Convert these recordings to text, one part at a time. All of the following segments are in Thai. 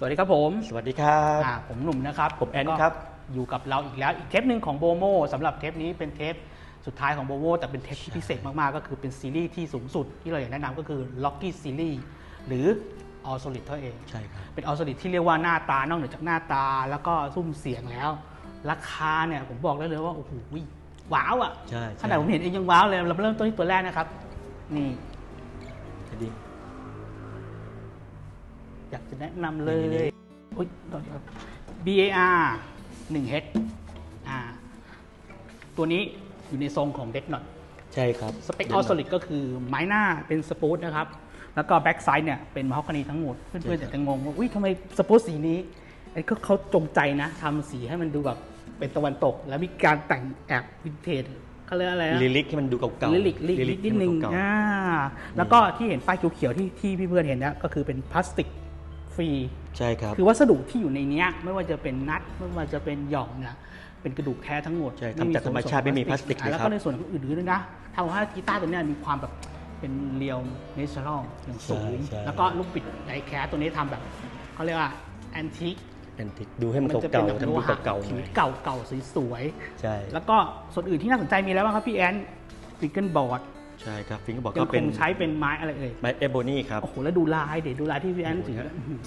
สวัสดีครับผม สวัสดีครับอ่าผมหนุ่มนะครับผมแอนก็ครับ อยู่กับเราอีกแล้วอีกเทปหนึ่งของโบโมสำหรับเทปนี้เป็นเทปสุดท้ายของโบโมแต่เป็นเทปที่พิเศษมาก ๆ ก็คือเป็นซีรีส์ที่สูงสุดที่เราอยากแนะนำก็คือ Locky Series หรือ All Solid เท่าเอง ใช่ครับ เป็น All Solid ที่เรียกว่าหน้าตานอกเหนือจากหน้าตาแล้วก็ซุ้มเสียงแล้ว ราคาเนี่ยผมบอกได้เลยว่าโอ้โหว้าวอะใช่ขนาดผมเห็นเองยังว้าวเลยเราเริ่มต้นที่ตัวแรกนะครับ นี่ดี อยากจะแนะนำเลนี่ยอุ๊ยต่อครับ BAR 1 H อ่าตัวนี้อยู่ในทรงของ Dead Knot ใช่ครับ สเปค All Solid ก็คือไม้หน้าเป็นสปูตนะครับ แล้วก็แบ็กไซด์เนี่ยเป็นม a ฮอกกานีทั้งหมด เพื่อนๆอาจจะงงว่าอุ้ยทำไมสปูตสีนี้ไอ้ก็เขาจงใจนะทำสีให้มันดูแบบเป็นตะวันตก แล้วมีการแต่งแอบวินเทจเขาเรียกอะไรนะลิลิกที่มันดูเก่าๆลิลิกลิลิกนิดนึงเก่าอ่าแล้วก็ที่เห็นป้ายเขียวๆที่ที่พี่เพื่อนเห็นเนี่ยก็คือเป็นพลาสติก ฟรีๆใช่ครับคือวัสดุที่อยู่ในเนี้ยไม่ว่าจะเป็นนัดไม่ว่าจะเป็นหย่องเนี่ยเป็นกระดูกแท้ทั้งหมดใช่ทำจากธรรมชาติไม่มีพลาสติกเลยอะแล้วครัก็บในส่วนอื่นๆด้วยนะทำให้กีตาร์ตัวเนี้ยมีความแบบเป็นเรียวเนเชอรัลอย่างสูงใช่ใช่แล้วก็ลูกปิดไดแคสตัวนี้ทำแบบเขาเรียกว่าแอนทิคแอนติกดูให้มันจะเป็นเก่าแบบๆทำโลดูหะเก่าๆหผิวน่อยเก่าเก่าสวยใช่ๆแล้วก็ส่วนอื่นที่น่าสนใจมีอะไรบ้างครับพี่แอนฟิกเกิลบอร์ด ใช่ครับฟิงก็บอกยัก็งคเป็นงใช้เป็นไม้อะไรเอ่ยไม้เอโบนี่ครับโอ้โหแล้วดูลายเดี๋ยวดูลายที่พี่แอนถือโอ้โหอื้อหือ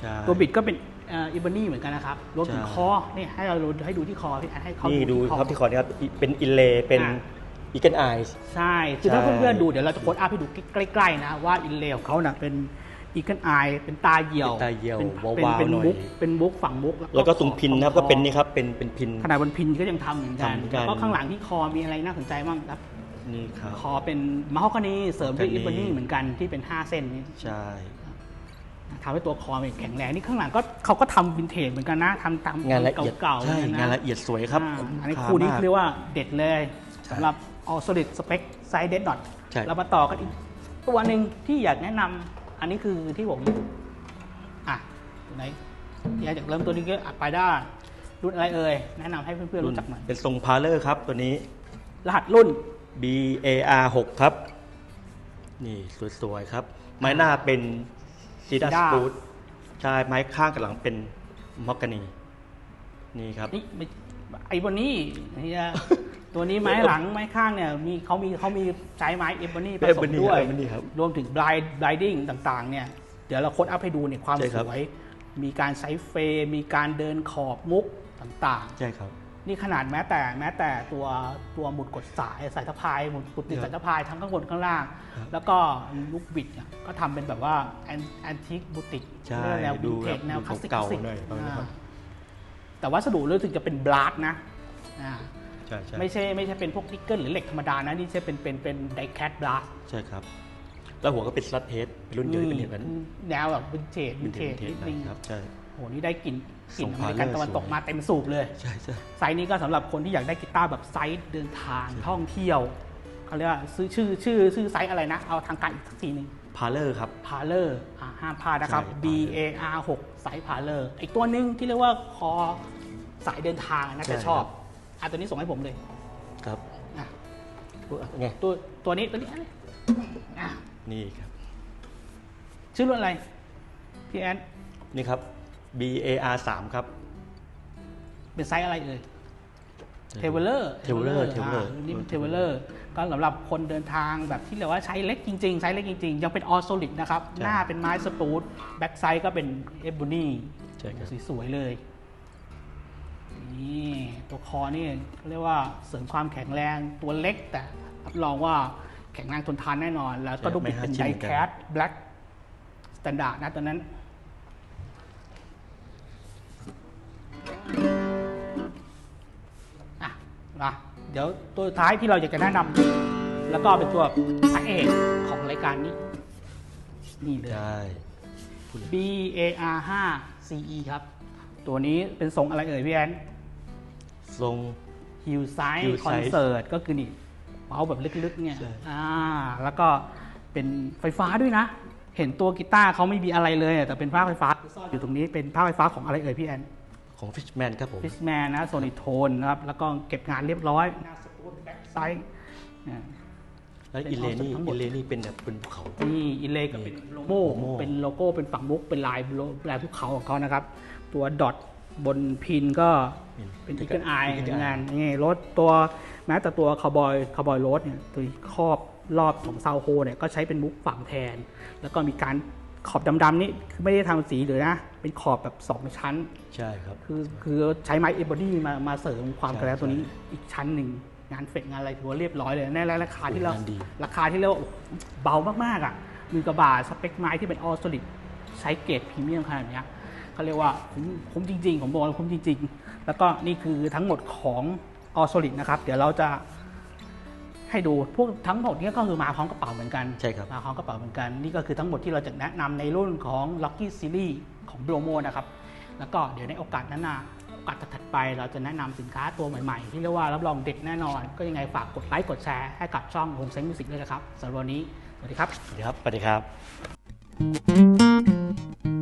ใช่ ตัวบิดก็เป็นอีบานี่เหมือนกันนะครับรวมถึงใช่ คอนี่ให้เราดูให้ดูที่คอพี่แอนให้เขานี่ดูที่ ครับที่คอนี่ครับเป็นอินเลเป็นอะอีเกิลไอส์ใช่ คือถ้าใช่ เพื่อนๆดูเดี๋ยวเราจะโค้ดอัพให้ดูใกล้ๆนะว่าอินเลของเขาน่ะเป็นอีเกิลไอเป็นตาเหี่ยวเป็นตาเหี่ยวเป็นวาวๆเป็นหน่อย มุกเป็นมุกฝั่งมุกแล้วก็ตรงพินนะครับขอบก็เป็นนี่ครับเป็นเป็นพิน ขนาดบนพินก็ยังทำเหมือนกันทำเหมือนกัน แล้วก็ข้างหลังที่คอมีอะไรน่าสนใจบ้างครับ นี่ครับคอเป็นมะฮอกกานีเสริมด้วยมะฮอีอกกานีบานี่เหมือนกันที่เป็น 5 เส้นนี้ใช่ทำให้ตัวคอมันแข็งแรงนี่ข้างหลังก็เขาก็ทำวินเทจเหมือนกันนะทำตามงานละเอียดเก่าๆใช่เหมือนกังานนะละเอียดสวยครับอ่าคุ้มอันนี้ค่าคู่นี้มากเรียกว่าเด็ดเลยใช่สำหรับ All Solid Spec Side Dead Dot ใช่เรามาต่อกันอีกตัวหนึ่งที่อยากแนะนำอันนี้คือที่ผมอะตัวไหนอยากจากเริ่มตัวนี้ก็อะไปได้รุ่นอะไรเอ่ยแนะนำให้เพื่อนๆรู้จักหน่อยเป็นทรงพาเลอร์ครับตัวนี้ รหัสรุ่น B A R 6ครับ นี่สวยๆครับ ไม้หน้าเป็นซีดาส Cedar ปูดใช่ไม้ข้างกับหลังเป็นมอกกานี นี่ครับ นี่ไม่ไอ้บนนี้เฮียตัวนี้ไม้หลังไม้ข้างเนี่ยมีเขามีเขามีใช้ไม้เอเบอนี่ผสม Ebony ด้วย Ebony ครับรวมถึงบลายบลายดิ้งต่างๆเนี่ยเดี๋ยวเราโค้ดอัพให้ดูเนี่ยความใช่สครับ วย มีการใช้เฟรมมีการเดินขอบมุกต่างใช่ครับๆ นี่ขนาดแม้แต่แม้แต่ตัวตัวหมุดกดสายสายสะพายหมุดหมุดติดครับสายสะพายทั้งข้างบนข้างล่างครับแล้วก็ลูกบิดเนี่ยก็ทำเป็นแบบว่าแอนทิคบูติกใช่แนวดูวินเทจแบบแนวคลาสสิกเก่าๆคลสสิกหน่อยประมาณนั้นครับอ่าแต่วัสดุรู้สึกจะเป็นบลัดนะอ่าใช่ใช่ไม่ใช่ไม่ใช่เป็นพวกนิกเกิลหรือเหล็กธรรมดานะนี่ใช่เป็นเป็นเป็นไดแคทบลัสใช่ครับแล้วหัวก็เป็นสลัดเฮดรุ่นเยอะเป็นอย่างนั้นแนวแบบวินเทจวินเทจเทนิดนึงครับใช่โหนี่ได้กลิ่นกลิ่นส่งอเมริกันพาเลอร์ตะวันตกสวยมาเต็มสูบเลยใช่ใช่ไซส์นี้ก็สำหรับคนที่อยากได้กีตาร์แบบไซส์เดินทางท่องเที่ยวเขาเรียกว่าซื้อชื่อชื่อชื่อไซส์อะไรนะ เอาทางการอีกสักทีหนึ่งพาเลอร์ครับพาเลอร์ห้ามพลาดนะครับใช่ B A R 6ไซส์พาเลอร์อีกตัวหนึ่งที่เรียกว่าคอสายเดินทางน่าจะใช่ชอบครับอะตัวนี้ส่งให้ผมเลย ครับอะไงตัวตัวนี้ตัวนี้อะนี่ครับ ชื่อรุ่นอะไรพี่แอนนี่ครับ B A R 3ครับ เป็นไซส์อะไรเอ่ยเทเวลเลอร์ Traveler Traveler นี่เทเวลเลอร์ก็สำหรับคนเดินทางแบบที่เรียกว่าใช้เล็กจริงๆ ไซส์เล็กจริง ๆ ยังเป็นออ s โซลิดนะครับใช่หน้าเป็นไม้สปูดแบ็กไซด์ก็เป็นเอ b บ n นีใช่ครับสวยๆเลยนี่ตัวคอนี่เขาเรียกว่าเสริมความแข็งแรงตัวเล็กแต่รับรองว่าแข็งแรงทนทานแน่นอน แล้วก็ใช่ดูบิดไม่เป็นห้าชิ้ไดนเหมือนกันแคสแบล็กสแตนดาร์ดนะตอนนั้น นะเดี๋ยวตัวสุดท้ายที่เราอยากจะแนะนำแล้วก็เป็นตัวพระเอกของรายการนี้ นี่เลยใช่ B A R 5 C E ครับ ตัวนี้เป็นทรงอะไรเอ่ยพี่แอนทรง ฮิลไซ Hill คอนเสิร์ตก็คือนี่เมาส์แบบลึกๆเนี่ยใช่ อ่าแล้วก็เป็นไฟฟ้าด้วยนะ เห็นตัวกีตาร์เขาไม่มีอะไรเลยอะแต่เป็นภาคไฟฟ้าซ่อนอยู่ตรงนี้เป็นภาคไฟฟ้าของอะไรเอ่ยพี่แอน ของฟิชแมนครับผมฟิชแมนนะโซนิโทนนะครับ แล้วก็เก็บงานเรียบร้อย หน้าสปูนแบ็คไซด์แล้วเป็นอิเลนี่ all ทั้งหมอิดเลนี่เป็นแบบเป็นภูเขานี่อินเลย์ก็เป็นโลโก้โลโก้เป็นโลโก้เป็นฝั่งมุกเป็นลายโลลายภูเขาของเขานะครับ ตัวดอทบนพินก็เป็นอีเกิลไอ Eagle Eye งานนี่รถตัวแม้แต่ตัวคาวบอยคาวบอยรถเนี่ยตัวครอบรอบของซาวโฮเนี่ยก็ใช้เป็นมุกฝั่งแทน แล้วก็มีการ ขอบดำๆนี่คือไม่ได้ทำสีเลยนะ เป็นขอบแบบสองชั้น ใช่ครับ คือคือใช้ไม้เอบอดี้มามาเสริมความใช่แกร่งตัวนี้ใช่อีกชั้นหนึ่งงานเฟกงานอะไรถือว่าเรียบร้อยเลยแน่และราคาที่เรางานดีราคาที่เรียกว่าโอ้โหเบามากๆอะมือกระบาสเปคไม้ที่เป็นออส o ลิดใช้เกรดพรีเมียมขนาดเนี้ยเขาเรียกว่าคุ้มคุ้มจริงๆผมบอกว่าคุ้มจริง ๆ แล้วก็นี่คือทั้งหมดของออส o ลิดนะครับ เดี๋ยวเราจะ ให้ดูพวกทั้งหมดเนี้ก็คือมาพร้อมกระเป๋าเหมือนกันใช่ครับมาพร้อมกระเป๋าเหมือนกันนี่ก็คือทั้งหมดที่เราจะแนะนำในรุ่นของ Lucky Series ของ Bromo นะครับแล้วก็เดี๋ยวในโอกาสนั้นนะโอกาสถัดๆไปเราจะแนะนำสินค้าตัวใหม่ๆ ที่เรียกว่ารับรองเด็ดแน่นอน ก็ยังไงฝากกดไลค์กดแชร์ให้กับช่อง Home Sense Music ด้วยนะครับสำหรับวันนี้สวัสดีครับสวัสดีครับสวัสดีครับ